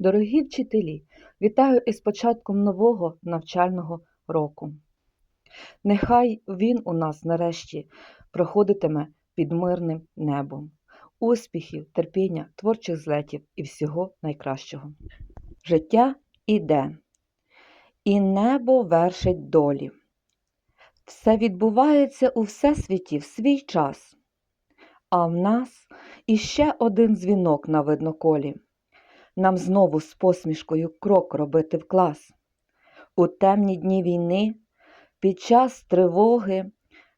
Дорогі вчителі, вітаю із початком нового навчального року. Нехай він у нас нарешті проходитиме під мирним небом. Успіхів, терпіння, творчих злетів і всього найкращого. Життя іде, і небо вершить долі. Все відбувається у всесвіті в свій час, а в нас іще один дзвінок на видноколі. Нам знову з посмішкою крок робити в клас. У темні дні війни, під час тривоги,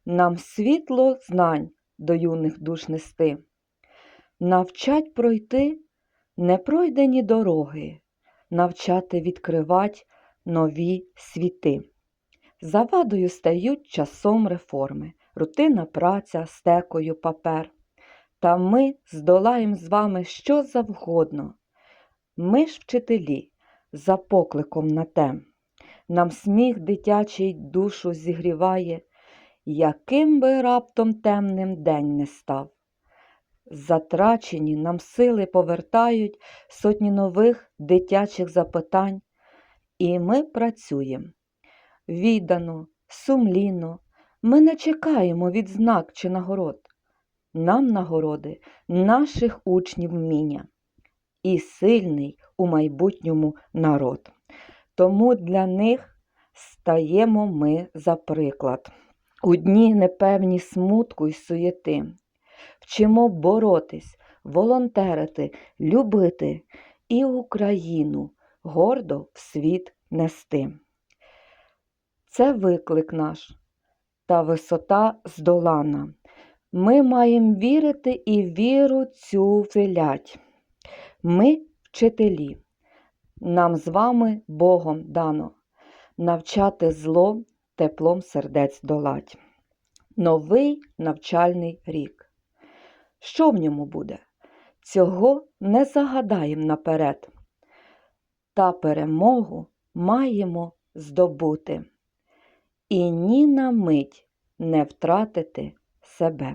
нам світло знань до юних душ нести. Навчать пройти непройдені дороги, навчати відкривать нові світи. Завадою стають часом реформи, рутинна праця, стекою папер. Та ми здолаєм з вами що завгодно. Ми ж вчителі, за покликом на те. Нам сміх дитячий душу зігріває, яким би раптом темним день не став. Затрачені нам сили повертають сотні нових дитячих запитань, і ми працюємо. Віддано, сумлінно, ми не чекаємо відзнак чи нагород. Нам нагороди наших учнів вміння і сильний у майбутньому народ. Тому для них стаємо ми за приклад. У дні непевні смутку й суєти. Вчимо боротись, волонтерити, любити і Україну гордо в світ нести. Це виклик наш та висота здолана. Ми маємо вірити і віру цю вселять. Ми вчителі. Нам з вами Богом дано навчати зло теплом сердець долать. Новий навчальний рік. Що в ньому буде? Цього не загадаєм наперед. Та перемогу маємо здобути. І ні на мить не втратити себе.